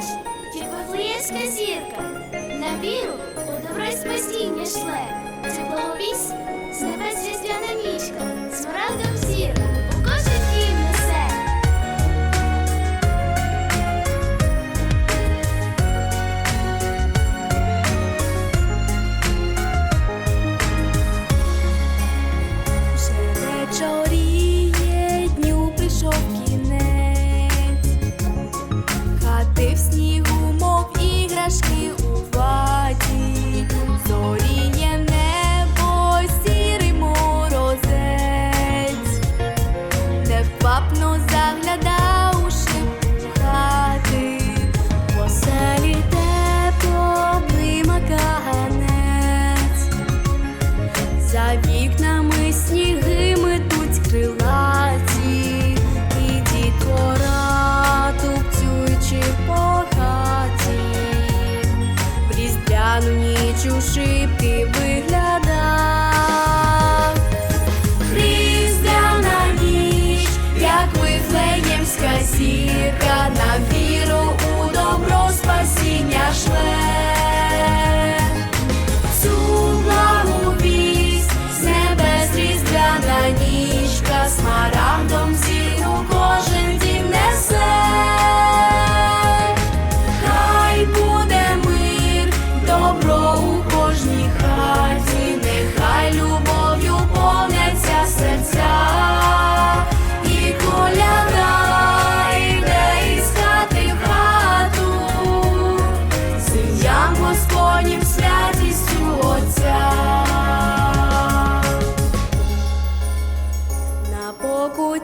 ніч, чи Вифлеємська зірка, на віру у добре спасіння шле, Це благовість з небес різдвяна нічка. бачу шибки вигляд. Cô